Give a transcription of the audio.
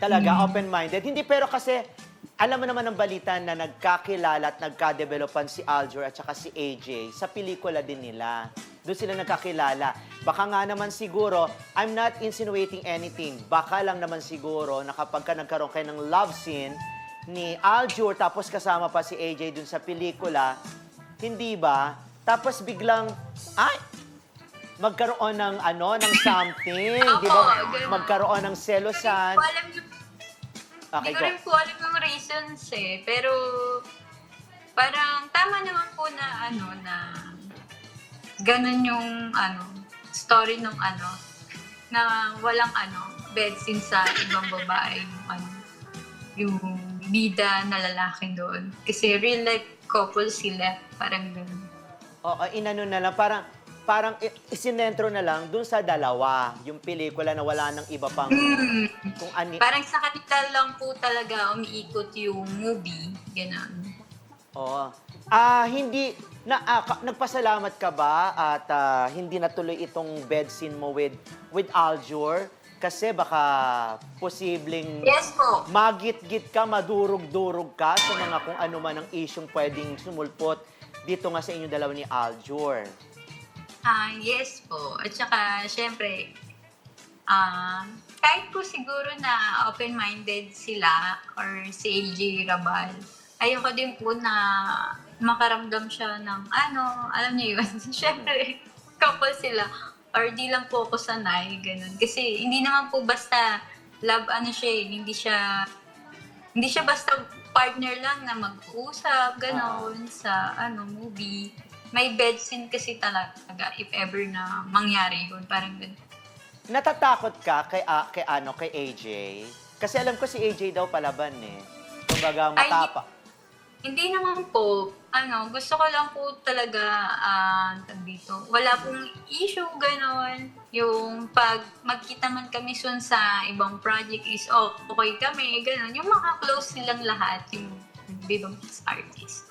Talaga, open-minded. Hindi, pero kasi, alam mo naman ang balita na nagkakilala at nagka-developan si Aljur at saka si AJ sa pelikula din nila. Doon sila nagkakilala. Baka nga naman siguro, I'm not insinuating anything. Baka lang naman siguro na kapag ka nagkaroon kayo ng love scene ni Aljur tapos kasama pa si AJ dun sa pelikula, hindi ba? Tapos biglang, ay, magkaroon ng ano, ng something, di ba? Ganun. Magkaroon ng selosan. Hindi ko alam yung, Okay, hindi ko go. rin po alam yung reasons eh. Pero, parang tama naman po na ano, na ganun yung ano, story nung ano, na walang ano, bed scene sa ibang babae yung ano, yung bida na lalaki doon. Kasi real life couple sila, parang ganun. Oo, inano na lang, parang, parang isinentro na lang dun sa dalawa, yung pelikula na wala nang iba pang kung ani. Parang sa kanila lang po talaga umiikot yung movie, ganun. Oo. Ah, hindi na ah, ka- nagpasalamat ka ba at ah, hindi natuloy itong bed scene mo with with Aljur kasi baka posibleng Yes po. magit-git ka, madurog-durog ka sa mga kung ano man ang isyong pwedeng sumulpot dito nga sa inyo dalawa ni Aljur. Ah, yes po. At saka, syempre, ah, kahit po siguro na open-minded sila or si AJ Rabal, ayoko din po na makaramdam siya ng ano, alam niyo yun, syempre, couple sila. Or di lang po ako sanay, ganun. Kasi hindi naman po basta love ano siya eh, hindi siya, hindi siya basta partner lang na mag-uusap, gano'n, sa ano, movie. May bed scene kasi talaga if ever na mangyari yun. Parang ganun. Natatakot ka kay ah, kay ano kay AJ? Kasi alam ko si AJ daw palaban eh. Kumbaga Ay, matapa. Hindi naman po, ano, gusto ko lang po talaga, ah, dito, wala pong issue, gano'n. Yung pag magkita man kami soon sa ibang project is, oh, okay kami, gano'n. Yung mga close silang lahat, yung bibang artist.